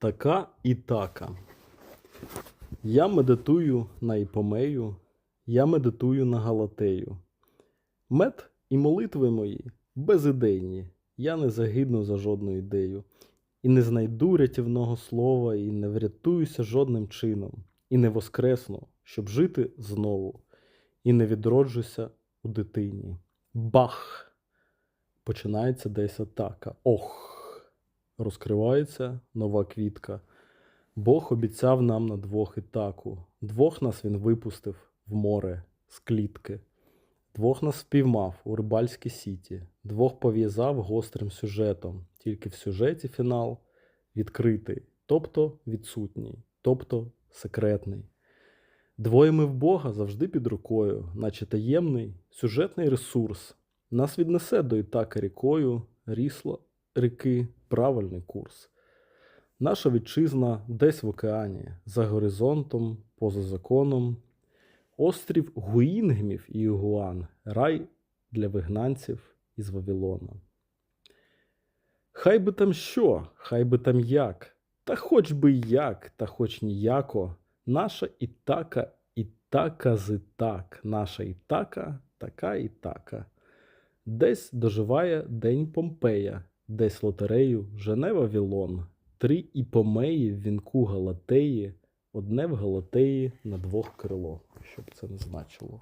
Така і така. Я медитую на іпомею, я медитую на Галатею. Мед і молитви мої безідейні. Я не загидну за жодну ідею, і не знайду рятівного слова, і не врятуюся жодним чином, і не воскресну, щоб жити знову, і не відроджуся у дитині. Бах! Починається десь атака. Ох! Розкривається нова квітка. Бог обіцяв нам на двох і таку. Двох нас він випустив в море з клітки. Двох нас впіймав у рибальській сіті, двох пов'язав гострим сюжетом, тільки в сюжеті фінал відкритий, тобто відсутній, тобто секретний. Двоє ми в Бога завжди під рукою, наче таємний сюжетний ресурс. Нас віднесе до Ітака рікою, рісло ріки правильний курс. Наша вітчизна десь в океані, за горизонтом, поза законом. Острів Гуїнгмів і Югуан, рай для вигнанців із Вавилона. Хай би там що, хай би там як, та хоч би як, та хоч ніяко, наша Ітака, Ітака з так, наша Ітака, така Ітака. Десь доживає День Помпея, десь лотерею жене Вілон, три іпомеї в вінку Галатеї, одне в Галатеї на двох крило, щоб це не значило.